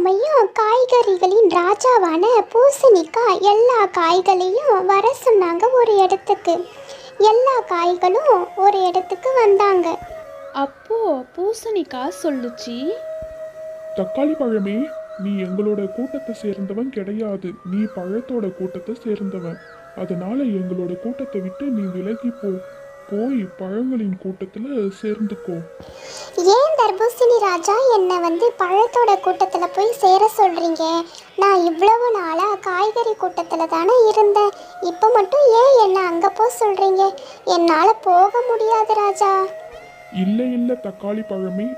சமயம் காய்கறிகளின் ராஜாவான பூசணிக்காய் எல்லா காய்களையும் வர சொன்னாங்க ஒரு இடத்துக்கு. எல்லா காய்களும் ஒரு இடத்துக்கு வந்தாங்க. அப்போ பூசணிக்காய் சொல்லுச்சு தக்காளி பழமே நீ எங்களோட கூட்டத்தை சேர்ந்தவன் கிடையாது. நீ பழத்தோட கூட்டத்தை சேர்ந்தவன். அதனால எங்களோட கூட்டத்தை விட்டு நீ விலகி போ. போய் பழங்களின் கூட்டத்துல சேர்ந்துக்கோ. ஏன் தர்பூசணி ராஜா? என்னை வந்து பழத்தோட கூட்டத்தில் போய் சேர சொல்கிறீங்க நான் இவ்வளவு நாளாக காய்கறி கூட்டத்தில் தானே இருந்தேன். இப்போ மட்டும் ஏன் என்னை அங்கே போக சொல்கிறீங்க என்னால் போக முடியாது ராஜா. இல்லை இல்லை தக்காளி பழமே.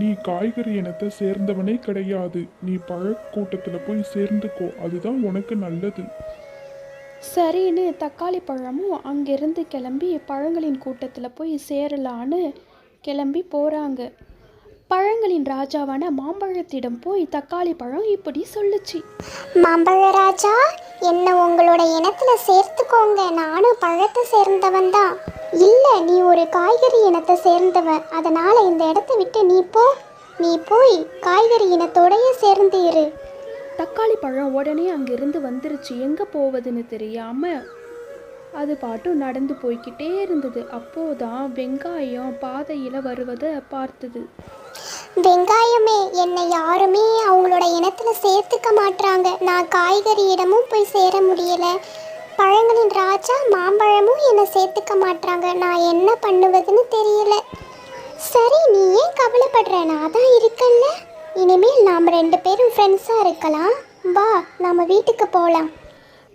நீ காய்கறி இனத்தை சேர்ந்தவனே கிடையாது. நீ பழ கூட்டத்துல போய் சேர்ந்துக்கோ. அதுதான் உனக்கு நல்லது. சரின்னு தக்காளி பழமும் அங்கிருந்து கிளம்பி பழங்களின் கூட்டத்தில் போய் சேரலான்னு கிளம்பி போகிறாங்க பழங்களின் ராஜாவான மாம்பழத்திடம் போய் தக்காளி பழம் இப்படி சொல்லுச்சு. மாம்பழ ராஜா என்னை உங்களோட இனத்துல சேர்த்துக்கோங்க. நானும் பழத்தை சேர்ந்தவன் தான். இல்லை நீ ஒரு காய்கறி இனத்தை சேர்ந்தவன். அதனால இந்த இடத்த விட்டு நீ போ. நீ போய் காய்கறி இனத்தோடயே சேர்ந்து இரு. தக்காளி பழம் உடனே அங்கிருந்து வந்துருச்சு. எங்கே போவதுன்னு தெரியாமல் அது பாட்டும் நடந்து போய்க்கிட்டே இருந்தது. அப்போதான் வெங்காயம் பாதையில் வருவதை பார்த்தது. வெங்காயமே என்னை யாருமே அவங்களோட இனத்துல சேர்த்துக்க மாட்றாங்க. நான் காய்கறி இடமும் போய் சேர முடியல. பழங்களின் ராஜா மாம்பழமும் என்னை சேர்த்துக்க மாட்றாங்க. நான் என்ன பண்ணுவதுன்னு தெரியல. சரி நீ ஏன் கவலைப்படுற? நான் தான் இருக்கல்ல இனிமேல் நாம் ரெண்டு பேரும் ஃப்ரெண்ட்ஸாக இருக்கலாம். வா நம்ம வீட்டுக்கு போகலாம்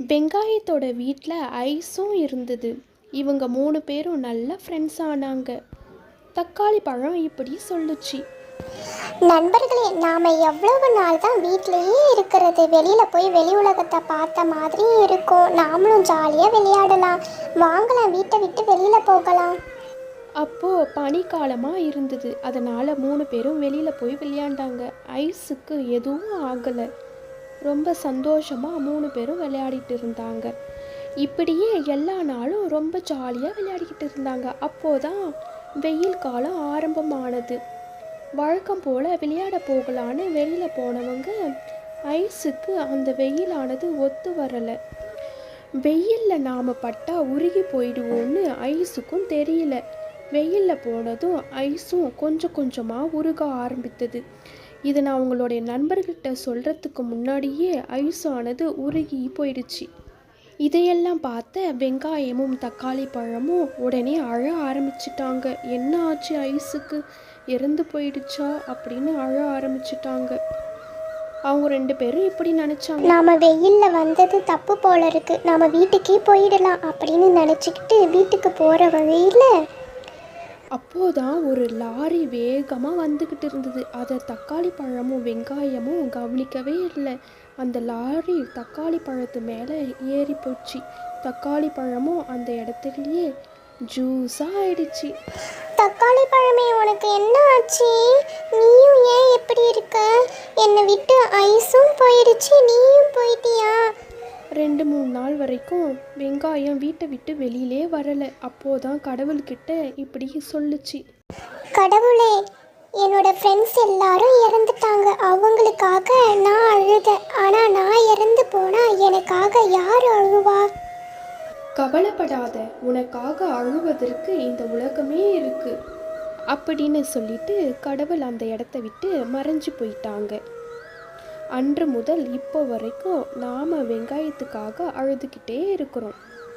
வெங்காயத்தோட வீட்டில் ஐஸும் இருந்தது. இவங்க மூணு பேரும் நல்ல ஃப்ரெண்ட்ஸ் ஆனாங்க. தக்காளி பழம் இப்படி சொல்லுச்சு. நண்பர்களே நாம் எவ்வளவு நாள் தான் வீட்டிலேயே இருக்கிறது. வெளியில் போய் வெளி உலகத்தை பார்த்த மாதிரி இருக்கும். நாமளும் ஜாலியாக விளையாடலாம். வாங்கலாம் வீட்டை விட்டு வெளியில் போகலாம். அப்போது பனிக்காலமாக இருந்தது. அதனால் மூணு பேரும் வெளியில் போய் விளையாண்டாங்க. ஐஸுக்கு எதுவும் ஆகலை. ரொம்ப சந்தோஷமாக மூணு பேரும் விளையாடிட்டு இருந்தாங்க. இப்படியே எல்லா நாளும் ரொம்ப ஜாலியாக விளையாடிக்கிட்டு இருந்தாங்க. அப்போதான் வெயில் காலம் ஆரம்பமானது. வழக்கம் போல் விளையாட போகலான்னு வெளியில் போனவங்க ஐஸுக்கு அந்த வெயிலானது ஒத்து வரலை. வெயிலில் நாம் பட்டா உருகி போயிடுவோன்னு ஐஸுக்கும் தெரியல. வெயிலில் போனதும் ஐஸும் கொஞ்சம் கொஞ்சமாக உருக ஆரம்பித்தது. இதை நான் உங்களுடைய நண்பர்கிட்ட சொல்கிறதுக்கு முன்னாடியே ஆனது உருகி போயிடுச்சு. இதையெல்லாம் பார்த்த வெங்காயமும் தக்காளி பழமும் உடனே அழ ஆரம்பிச்சிட்டாங்க. என்ன ஆச்சு ஐஸுக்கு? இறந்து போயிடுச்சா? அப்படின்னு அழ ஆரம்பிச்சிட்டாங்க. அவங்க ரெண்டு பேரும் இப்படி நினச்சாங்க. நாம் வெயிலில் வந்தது தப்பு போல இருக்கு. நாம் வீட்டுக்கே போயிடலாம் அப்படின்னு நினச்சிக்கிட்டு வீட்டுக்கு போகிற வழியில் அப்போதான் ஒரு லாரி வேகமாக வந்துக்கிட்டு இருந்தது. அதை தக்காளி பழமும் வெங்காயமும் கவனிக்கவே இல்லை. அந்த லாரி தக்காளி பழத்து மேலே ஏறி போச்சு. தக்காளி பழமும் அந்த இடத்துலயே ஜூஸாக ஆயிடுச்சு. தக்காளி பழமே உனக்கு என்ன ஆச்சு? நீயும் ஏன் எப்படி இருக்க? என்னை விட்டு ஐஸும் போயிடுச்சு. நீயும் போயிட்டியா? ரெண்டு மூணு நாள் வரைக்கும் வெங்காயம் வீட்டை விட்டு வெளியிலே வரலை. அப்போதான் கடவுள்கிட்ட இப்படி சொல்லுச்சு. கடவுளே என்னோட ஃப்ரெண்ட்ஸ் எல்லாரும் இறந்துட்டாங்க. அவங்களுக்காக நான் அழுதேன் ஆனால் நான் இறந்து போனால் எனக்காக யார் அழுவா? கவலைப்படாத உனக்காக அழுவதற்கு இந்த உலகமே இருக்கு. அப்படின்னு சொல்லிட்டு கடவுள் அந்த இடத்த விட்டு மறைஞ்சு போயிட்டாங்க. அன்று முதல் இப்போ வரைக்கும் நாம் வெங்காயத்துக்காக அழுதுகிட்டே இருக்கிறோம்.